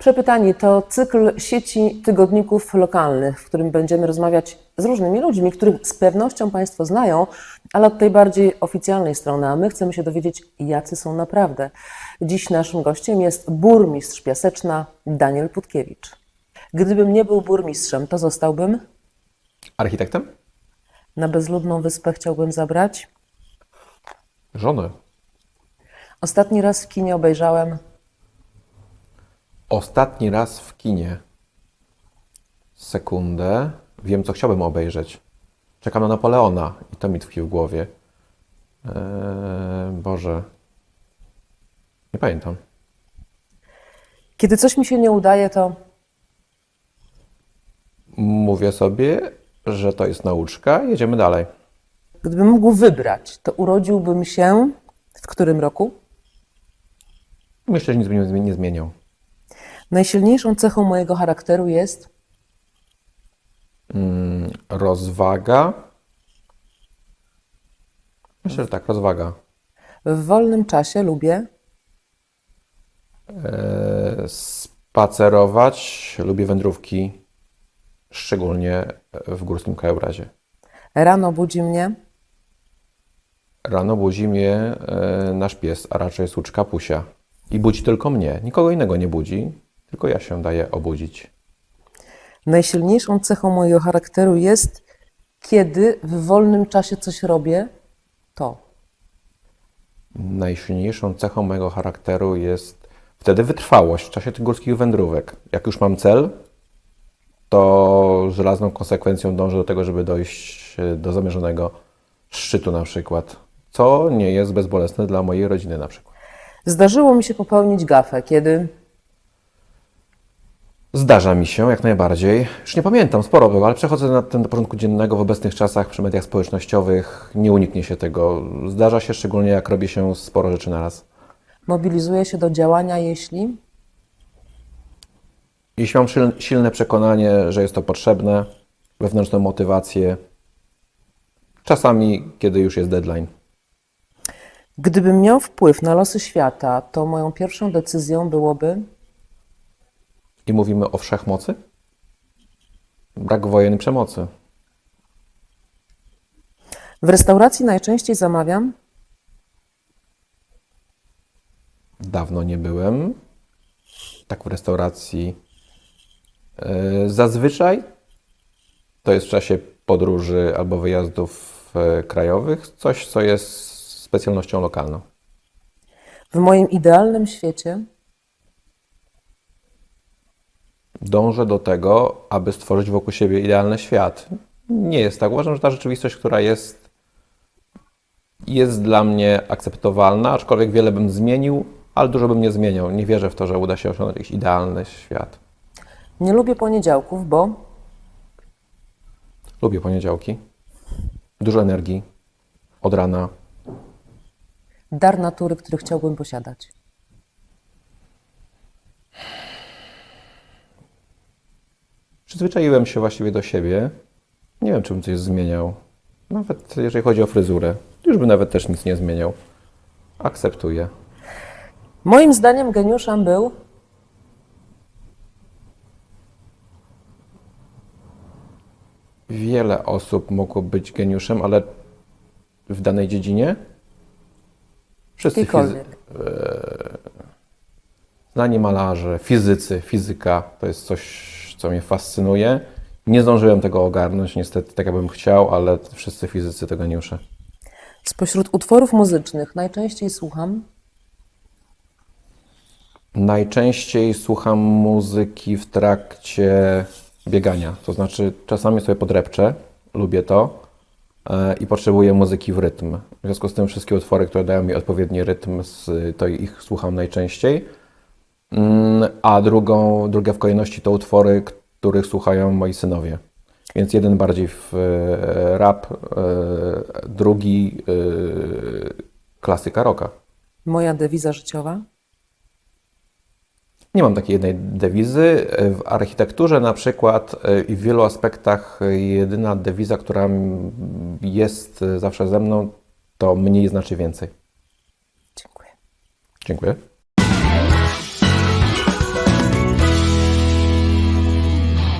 Przepytani to cykl sieci tygodników lokalnych, w którym będziemy rozmawiać z różnymi ludźmi, których z pewnością Państwo znają, ale od tej bardziej oficjalnej strony, a my chcemy się dowiedzieć, jacy są naprawdę. Dziś naszym gościem jest burmistrz Piaseczna Daniel Putkiewicz. Gdybym nie był burmistrzem, to zostałbym Architektem? na bezludną wyspę chciałbym zabrać. Żony. Ostatni raz w kinie obejrzałem Ostatni raz w kinie. Sekundę. Wiem, co chciałbym obejrzeć. Czekam na Napoleona i to mi tkwi w głowie. Eee, Boże. Nie pamiętam. Kiedy coś mi się nie udaje, to Mówię sobie, że to jest nauczka. Jedziemy dalej. gdybym mógł wybrać, to urodziłbym się w którym roku? Myślę, że nic bym nie- zmieniał. Najsilniejszą cechą mojego charakteru jest Rozwaga. Myślę, że tak, rozwaga. w wolnym czasie lubię Eee, Spacerować. Lubię wędrówki, szczególnie w górskim krajobrazie. rano budzi mnie Rano budzi mnie e, nasz pies, a raczej suczka Pusia. I budzi tylko mnie. Nikogo innego nie budzi, tylko ja się daję obudzić. Najsilniejszą cechą mojego charakteru jest, kiedy w wolnym czasie coś robię, to. Najsilniejszą cechą mojego charakteru jest wtedy wytrwałość w czasie tych górskich wędrówek. Jak już mam cel, to żelazną konsekwencją dążę do tego, żeby dojść e, do zamierzonego szczytu na przykład. Co nie jest bezbolesne dla mojej rodziny na przykład. Zdarzyło mi się popełnić gafę, kiedy Zdarza mi się, jak najbardziej. Już nie pamiętam, sporo było, ale przechodzę na ten do porządku dziennego w obecnych czasach przy mediach społecznościowych. Nie uniknie się tego. Zdarza się szczególnie, jak robi się sporo rzeczy na raz. mobilizuję się do działania, jeśli Jeśli mam silne, silne przekonanie, że jest to potrzebne, wewnętrzną motywację, czasami, kiedy już jest deadline. gdybym miał wpływ na losy świata, to moją pierwszą decyzją byłoby I mówimy o wszechmocy? Brak wojen i przemocy. w restauracji najczęściej zamawiam Dawno nie byłem. Tak w restauracji. Yy, Zazwyczaj to jest w czasie podróży albo wyjazdów e, krajowych coś, co jest specjalnością lokalną. w moim idealnym świecie, Dążę do tego, aby stworzyć wokół siebie idealny świat. Nie jest tak. Uważam, że ta rzeczywistość, która jest, jest dla mnie akceptowalna, aczkolwiek wiele bym zmienił, ale dużo bym nie zmieniał. Nie wierzę w to, że uda się osiągnąć jakiś idealny świat. nie lubię poniedziałków, bo Lubię poniedziałki. Dużo energii. Od rana. dar natury, który chciałbym posiadać. Przyzwyczaiłem się właściwie do siebie. Nie wiem, czy bym coś zmieniał. Nawet jeżeli chodzi o fryzurę. Już bym nawet też nic nie zmieniał. Akceptuję. Moim zdaniem geniuszem był Wiele osób mogło być geniuszem, ale w danej dziedzinie wszyscy fizy- jakikolwiek. znani malarze, fizycy, fizyka to jest coś, co mnie fascynuje. Nie zdążyłem tego ogarnąć, niestety, tak jakbym chciał, ale wszyscy fizycy to geniusze. Spośród utworów muzycznych najczęściej słucham Najczęściej słucham muzyki w trakcie biegania. To znaczy, czasami sobie podrepczę, lubię to e, i potrzebuję muzyki w rytm. W związku z tym wszystkie utwory, które dają mi odpowiedni rytm, to ich słucham najczęściej. Mm, A drugą, druga w kolejności to utwory, których słuchają moi synowie. Więc jeden bardziej w e, rap, e, drugi e, klasyka rocka. moja dewiza życiowa. Nie mam takiej jednej dewizy. W architekturze na przykład i w wielu aspektach jedyna dewiza, która jest zawsze ze mną, to mniej znaczy więcej. Dziękuję. Dziękuję.